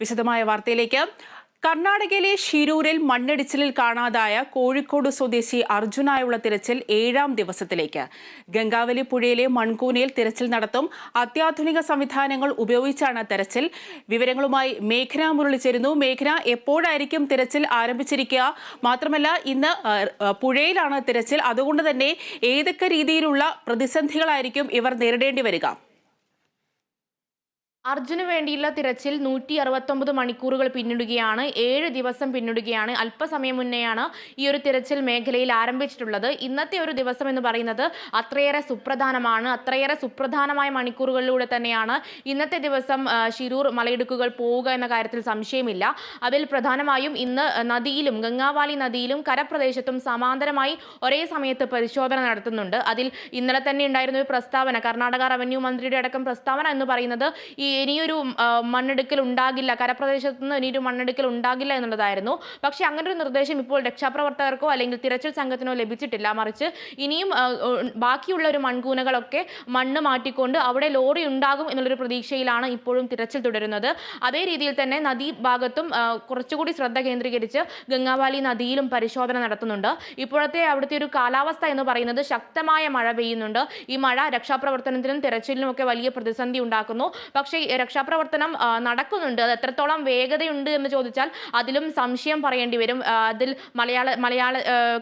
വിശദമായ വാർത്തയിലേക്ക്. കർണാടകയിലെ ഷിരൂരിൽ മണ്ണിടിച്ചിലിൽ കാണാതായ കോഴിക്കോട് സ്വദേശി അർജുനായുള്ള തിരച്ചിൽ ഏഴാം ദിവസത്തിലേക്ക്. ഗംഗാവലി പുഴയിലെ മൺകൂനയിൽ തിരച്ചിൽ നടത്തും അത്യാധുനിക സംവിധാനങ്ങൾ ഉപയോഗിച്ചാണ് തെരച്ചിൽ. വിവരങ്ങളുമായി മേഘന മുരളി ചേരുന്നു മേഘന എപ്പോഴായിരിക്കും തിരച്ചിൽ ആരംഭിച്ചിരിക്കുക? മാത്രമല്ല ഇന്ന് പുഴയിലാണ് തിരച്ചിൽ. അതുകൊണ്ട് തന്നെ ഏതൊക്കെ രീതിയിലുള്ള പ്രതിസന്ധികളായിരിക്കും ഇവർ നേരിടേണ്ടി വരിക? അർജുന് വേണ്ടിയുള്ള തിരച്ചിൽ നൂറ്റി അറുപത്തൊമ്പത് മണിക്കൂറുകൾ പിന്നിടുകയാണ്. ഏഴ് ദിവസം പിന്നിടുകയാണ്. അല്പസമയം മുന്നെയാണ് ഈ ഒരു തിരച്ചിൽ മേഖലയിൽ ആരംഭിച്ചിട്ടുള്ളത്. ഇന്നത്തെ ഒരു ദിവസം എന്ന് പറയുന്നത് അത്രയേറെ സുപ്രധാനമാണ്. അത്രയേറെ സുപ്രധാനമായ മണിക്കൂറുകളിലൂടെ തന്നെയാണ് ഇന്നത്തെ ദിവസം ശിരൂർ മലയിടുക്കുകൾ പോവുക എന്ന കാര്യത്തിൽ സംശയമില്ല. അതിൽ പ്രധാനമായും ഇന്ന് നദിയിലും ഗംഗാവാലി നദിയിലും കരപ്രദേശത്തും സമാന്തരമായി ഒരേ സമയത്ത് പരിശോധന നടത്തുന്നുണ്ട്. അതിൽ ഇന്നലെ തന്നെ ഉണ്ടായിരുന്ന ഒരു പ്രസ്താവന കർണാടക റവന്യൂ മന്ത്രിയുടെ അടക്കം പ്രസ്താവന എന്ന് പറയുന്നത് ഈ ഇനിയൊരു മണ്ണെടുക്കൽ ഉണ്ടാകില്ല. കരപ്രദേശത്തു നിന്ന് ഇനിയൊരു മണ്ണെടുക്കൽ ഉണ്ടാകില്ല എന്നുള്ളതായിരുന്നു. പക്ഷേ അങ്ങനെ ഒരു നിർദ്ദേശം ഇപ്പോൾ രക്ഷാപ്രവർത്തകർക്കോ അല്ലെങ്കിൽ തിരച്ചിൽ സംഘത്തിനോ ലഭിച്ചിട്ടില്ല. മറിച്ച് ഇനിയും ബാക്കിയുള്ള ഒരു മൺകൂനകളൊക്കെ മണ്ണ് മാറ്റിക്കൊണ്ട് അവിടെ ലോറി ഉണ്ടാകും എന്നുള്ളൊരു പ്രതീക്ഷയിലാണ് ഇപ്പോഴും തിരച്ചിൽ തുടരുന്നത്. അതേ രീതിയിൽ തന്നെ നദീ ഭാഗത്തും കുറച്ചുകൂടി ശ്രദ്ധ കേന്ദ്രീകരിച്ച് ഗംഗാവാലി നദിയിലും പരിശോധന നടത്തുന്നുണ്ട്. ഇപ്പോഴത്തെ അവിടുത്തെ ഒരു കാലാവസ്ഥ എന്ന് പറയുന്നത് ശക്തമായ മഴ പെയ്യുന്നുണ്ട്. ഈ മഴ രക്ഷാപ്രവർത്തനത്തിനും തിരച്ചിലിനും ഒക്കെ വലിയ പ്രതിസന്ധി ഉണ്ടാക്കുന്നു. പക്ഷേ ഈ രക്ഷാപ്രവർത്തനം നടക്കുന്നുണ്ട്. അത് എത്രത്തോളം വേഗതയുണ്ട് എന്ന് ചോദിച്ചാൽ അതിലും സംശയം പറയേണ്ടി വരും. അതിൽ മലയാള മലയാള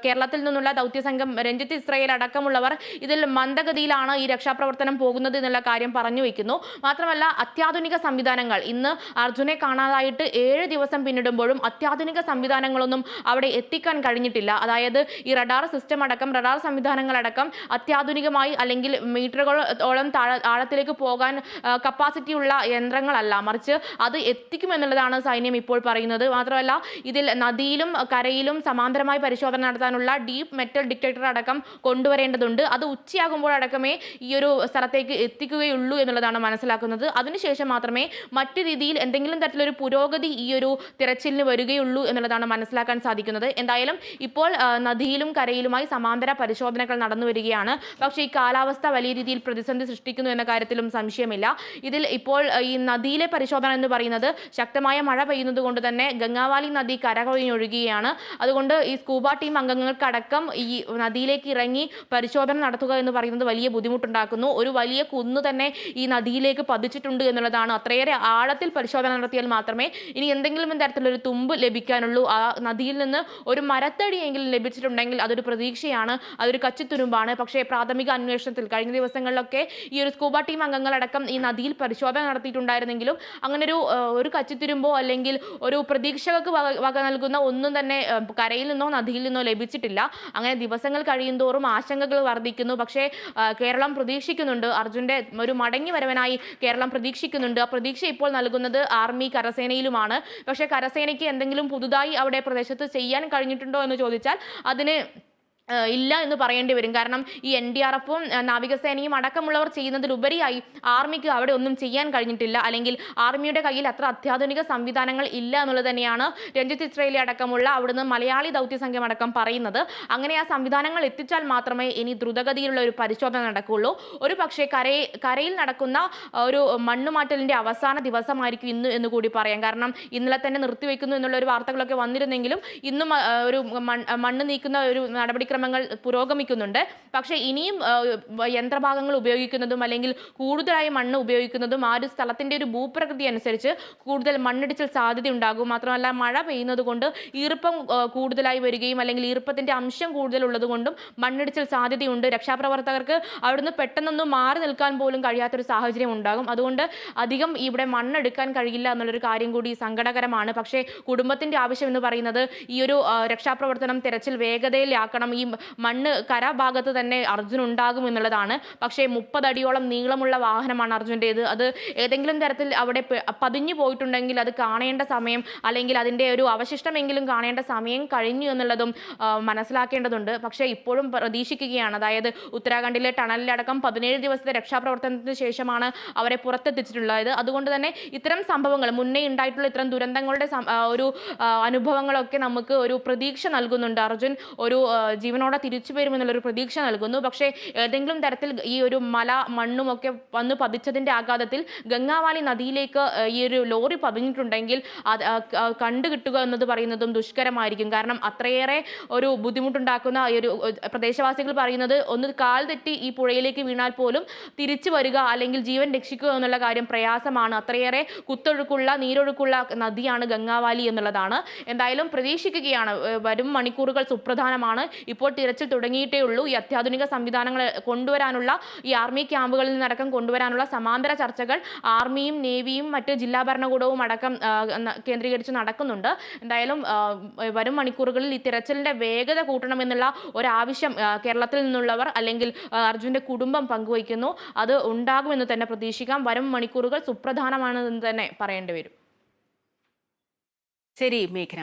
കേരളത്തിൽ നിന്നുള്ള ദൗത്യ സംഘം രഞ്ജിത്ത് ഇസ്രയേൽ അടക്കമുള്ളവർ ഇതിൽ മന്ദഗതിയിലാണ് ഈ രക്ഷാപ്രവർത്തനം പോകുന്നത് എന്നുള്ള കാര്യം പറഞ്ഞു വയ്ക്കുന്നു മാത്രമല്ല അത്യാധുനിക സംവിധാനങ്ങൾ ഇന്ന് അർജുനെ കാണാതായിട്ട് ഏഴ് ദിവസം പിന്നിടുമ്പോഴും അത്യാധുനിക സംവിധാനങ്ങളൊന്നും അവിടെ എത്തിക്കാൻ കഴിഞ്ഞിട്ടില്ല. അതായത് ഈ റഡാർ സിസ്റ്റം അടക്കം റഡാർ സംവിധാനങ്ങളടക്കം അത്യാധുനികമായി അല്ലെങ്കിൽ മീറ്ററുകളോളം താഴ ആഴത്തിലേക്ക് പോകാൻ കപ്പാസിറ്റി ഉള്ള യന്ത്രങ്ങളല്ല. മറിച്ച് അത് എത്തിക്കുമെന്നുള്ളതാണ് സൈന്യം ഇപ്പോൾ പറയുന്നത്. മാത്രമല്ല ഇതിൽ നദിയിലും കരയിലും സമാന്തരമായി പരിശോധന നടത്താനുള്ള ഡീപ്പ് മെറ്റൽ ഡിറ്റക്ടർ അടക്കം കൊണ്ടുവരേണ്ടതുണ്ട്. അത് ഉച്ചയാകുമ്പോൾ ഉച്ചയാകുമ്പോഴടക്കമേ ഈ ഒരു സ്ഥലത്തേക്ക് എത്തിക്കുകയുള്ളൂ എന്നുള്ളതാണ് മനസ്സിലാക്കുന്നത്. അതിനുശേഷം മാത്രമേ മറ്റു രീതിയിൽ എന്തെങ്കിലും തരത്തിലൊരു പുരോഗതി ഈ ഒരു തിരച്ചിലിന് വരികയുള്ളൂ എന്നുള്ളതാണ് മനസ്സിലാക്കാൻ സാധിക്കുന്നത്. എന്തായാലും ഇപ്പോൾ നദിയിലും കരയിലുമായി സമാന്തര പരിശോധനകൾ നടന്നു വരികയാണ്. പക്ഷേ ഈ കാലാവസ്ഥ വലിയ രീതിയിൽ പ്രതിസന്ധി സൃഷ്ടിക്കുന്നു എന്ന കാര്യത്തിലും സംശയമില്ല. ഇതിൽ ഇപ്പോൾ ആ, ഈ നദിയിലെ പരിശോധന എന്ന് പറയുന്നത് ശക്തമായ മഴ പെയ്യുന്നത് കൊണ്ട് തന്നെ ഗംഗാവാലി നദി കരകൊഴിഞ്ഞൊഴുകുകയാണ് അതുകൊണ്ട് ഈ സ്കൂബ ടീം അംഗങ്ങൾക്കടക്കം ഈ നദിയിലേക്ക് ഇറങ്ങി പരിശോധന നടത്തുക എന്ന് പറയുന്നത് വലിയ ബുദ്ധിമുട്ടുണ്ടാക്കുന്നു. ഒരു വലിയ കുന്ന് തന്നെ ഈ നദിയിലേക്ക് പതിച്ചിട്ടുണ്ട് എന്നുള്ളതാണ്. അത്രയേറെ ആഴത്തിൽ പരിശോധന നടത്തിയാൽ മാത്രമേ ഇനി എന്തെങ്കിലും തരത്തിലൊരു തുമ്പ് ലഭിക്കാനുള്ളൂ. ആ നദിയിൽ നിന്ന് ഒരു മരത്തടിയെങ്കിലും ലഭിച്ചിട്ടുണ്ടെങ്കിൽ അതൊരു പ്രതീക്ഷയാണ് അതൊരു കച്ചിത്തുരുമ്പാണ്. പക്ഷേ പ്രാഥമിക അന്വേഷണത്തിൽ കഴിഞ്ഞ ദിവസങ്ങളിലൊക്കെ ഈ ഒരു സ്കൂബ ടീം അംഗങ്ങളടക്കം ഈ നദിയിൽ പരിശോധന നടത്തിയിട്ടുണ്ടായിരുന്നെങ്കിലും അങ്ങനെ ഒരു ഒരു കച്ചിത്തുരുമ്പോ അല്ലെങ്കിൽ ഒരു പ്രതീക്ഷകൾക്ക് വക നൽകുന്ന ഒന്നും തന്നെ കരയിൽ നിന്നോ നദിയിൽ നിന്നോ ലഭിച്ചിട്ടില്ല. അങ്ങനെ ദിവസങ്ങൾ കഴിയുന്തോറും ആശങ്കകൾ വർദ്ധിക്കുന്നു. പക്ഷേ കേരളം പ്രതീക്ഷിക്കുന്നുണ്ട്. അർജുന്റെ ഒരു മടങ്ങി വരവനായി കേരളം പ്രതീക്ഷിക്കുന്നുണ്ട്. ആ പ്രതീക്ഷ ഇപ്പോൾ നൽകുന്നത് ആർമി കരസേനയിലുമാണ്. പക്ഷേ കരസേനയ്ക്ക് എന്തെങ്കിലും പുതുതായി അവിടെ പ്രദേശത്ത് ചെയ്യാൻ കഴിഞ്ഞിട്ടുണ്ടോ എന്ന് ചോദിച്ചാൽ അതിന് ഇല്ല എന്ന് പറയേണ്ടി വരും. കാരണം ഈ എൻ ഡി ആർ എഫും നാവികസേനയും അടക്കമുള്ളവർ ചെയ്യുന്നതിലുപരിയായി ആർമിക്ക് അവിടെ ഒന്നും ചെയ്യാൻ കഴിഞ്ഞിട്ടില്ല. അല്ലെങ്കിൽ ആർമിയുടെ കയ്യിൽ അത്ര അത്യാധുനിക സംവിധാനങ്ങൾ ഇല്ല എന്നുള്ളത് തന്നെയാണ് രഞ്ജിത്ത് ഇസ്രയേലി അടക്കമുള്ള അവിടുന്ന് മലയാളി ദൗത്യ സംഘം അടക്കം പറയുന്നത്. അങ്ങനെ ആ സംവിധാനങ്ങൾ എത്തിച്ചാൽ മാത്രമേ ഇനി ദ്രുതഗതിയിലുള്ള ഒരു പരിശോധന നടക്കുകയുള്ളൂ. ഒരു പക്ഷേ കരയിൽ കരയിൽ നടക്കുന്ന ഒരു മണ്ണുമാറ്റലിന്റെ അവസാന ദിവസമായിരിക്കും ഇന്ന് എന്ന് കൂടി പറയാം. കാരണം ഇന്നലെ തന്നെ നിർത്തിവെക്കുന്നു എന്നുള്ള ഒരു വാർത്തകളൊക്കെ വന്നിരുന്നെങ്കിലും ഇന്നും ഒരു മണ്ണ് നീക്കുന്ന ഒരു നടപടിക്രമങ്ങൾ പുരോഗമിക്കുന്നുണ്ട്. പക്ഷേ ഇനിയും യന്ത്രഭാഗങ്ങൾ ഉപയോഗിക്കുന്നതും അല്ലെങ്കിൽ കൂടുതലായി മണ്ണ് ഉപയോഗിക്കുന്നതും ആ ഒരു സ്ഥലത്തിന്റെ ഒരു ഭൂപ്രകൃതി അനുസരിച്ച് കൂടുതൽ മണ്ണിടിച്ചിൽ സാധ്യത ഉണ്ടാകും മാത്രമല്ല മഴ പെയ്യുന്നത് കൊണ്ട് ഈർപ്പം കൂടുതലായി വരികയും അല്ലെങ്കിൽ ഈർപ്പത്തിന്റെ അംശം കൂടുതൽ ഉള്ളത് കൊണ്ടും മണ്ണിടിച്ചിൽ സാധ്യതയുണ്ട്. രക്ഷാപ്രവർത്തകർക്ക് അവിടുന്ന് പെട്ടെന്നൊന്നും മാറി നിൽക്കാൻ പോലും കഴിയാത്തൊരു സാഹചര്യം ഉണ്ടാകും. അതുകൊണ്ട് അധികം ഇവിടെ മണ്ണെടുക്കാൻ കഴിയില്ല എന്നുള്ളൊരു കാര്യം കൂടി സങ്കടകരമാണ്. പക്ഷേ കുടുംബത്തിന്റെ ആവശ്യം എന്ന് പറയുന്നത് ഈ ഒരു രക്ഷാപ്രവർത്തനം തിരച്ചിൽ വേഗതയിലാക്കണം. ഈ മണ്ണ് കരഭാഗത്ത് തന്നെ അർജുൻ ഉണ്ടാകും എന്നുള്ളതാണ്. പക്ഷേ മുപ്പതടിയോളം നീളമുള്ള വാഹനമാണ് അർജുന്റേത്. അത് ഏതെങ്കിലും തരത്തിൽ അവിടെ പതിഞ്ഞു പോയിട്ടുണ്ടെങ്കിൽ അത് കാണേണ്ട സമയം അല്ലെങ്കിൽ അതിന്റെ ഒരു അവശിഷ്ടമെങ്കിലും കാണേണ്ട സമയം കഴിഞ്ഞു എന്നുള്ളതും മനസ്സിലാക്കേണ്ടതുണ്ട്. പക്ഷേ ഇപ്പോഴും പ്രതീക്ഷിക്കുകയാണ്. അതായത് ഉത്തരാഖണ്ഡിലെ ടണലിലടക്കം പതിനേഴ് ദിവസത്തെ രക്ഷാപ്രവർത്തനത്തിന് ശേഷമാണ് അവരെ പുറത്തെത്തിച്ചിട്ടുള്ളത്. അതുകൊണ്ട് തന്നെ ഇത്തരം സംഭവങ്ങൾ മുന്നേ ഉണ്ടായിട്ടുള്ള ഇത്തരം ദുരന്തങ്ങളുടെ ഒരു അനുഭവങ്ങളൊക്കെ നമുക്ക് ഒരു പ്രതീക്ഷ നൽകുന്നുണ്ട്. അർജുൻ ഒരു ജീവൻ ജീവനോടെ തിരിച്ചു വരുമെന്നുള്ളൊരു പ്രതീക്ഷ നൽകുന്നു. പക്ഷേ ഏതെങ്കിലും തരത്തിൽ ഈ ഒരു മല മണ്ണും ഒക്കെ വന്ന് പതിച്ചതിന്റെ ആഘാതത്തിൽ ഗംഗാവാലി നദിയിലേക്ക് ഈ ഒരു ലോറി പതിഞ്ഞിട്ടുണ്ടെങ്കിൽ അത് കണ്ടുകിട്ടുക കണ്ടു കിട്ടുക എന്നത് പറയുന്നതും ദുഷ്കരമായിരിക്കും. കാരണം അത്രയേറെ ഒരു ബുദ്ധിമുട്ടുണ്ടാക്കുന്ന ഈ ഒരു പ്രദേശവാസികൾ പറയുന്നത് ഒന്ന് കാൽ തെറ്റി ഈ പുഴയിലേക്ക് വീണാൽ പോലും തിരിച്ചു വരിക അല്ലെങ്കിൽ ജീവൻ രക്ഷിക്കുക എന്നുള്ള കാര്യം പ്രയാസമാണ്. അത്രയേറെ കുത്തൊഴുക്കുള്ള നീരൊഴുക്കുള്ള നദിയാണ് ഗംഗാവാലി എന്നുള്ളതാണ്. എന്തായാലും പ്രതീക്ഷിക്കുകയാണ് വരും മണിക്കൂറുകൾ സുപ്രധാനമാണ്. ഇപ്പോൾ തിരച്ചിൽ തുടങ്ങിയിട്ടേ ഉള്ളൂ. ഈ അത്യാധുനിക സംവിധാനങ്ങൾ കൊണ്ടുവരാനുള്ള ഈ ആർമി ക്യാമ്പുകളിൽ നിന്നടക്കം കൊണ്ടുവരാനുള്ള സമാന്തര ചർച്ചകൾ ആർമിയും നേവിയും മറ്റ് ജില്ലാ ഭരണകൂടവും അടക്കം കേന്ദ്രീകരിച്ച് നടക്കുന്നുണ്ട്. എന്തായാലും വരും മണിക്കൂറുകളിൽ ഈ തിരച്ചിലിന്റെ വേഗത കൂട്ടണമെന്നുള്ള ഒരാവശ്യം കേരളത്തിൽ നിന്നുള്ളവർ അല്ലെങ്കിൽ അർജുന്റെ കുടുംബം പങ്കുവയ്ക്കുന്നു. അത് ഉണ്ടാകുമെന്ന് തന്നെ പ്രതീക്ഷിക്കാം. വരും മണിക്കൂറുകൾ സുപ്രധാനമാണെന്ന് തന്നെ പറയേണ്ടി വരും. ശരി മേഘന.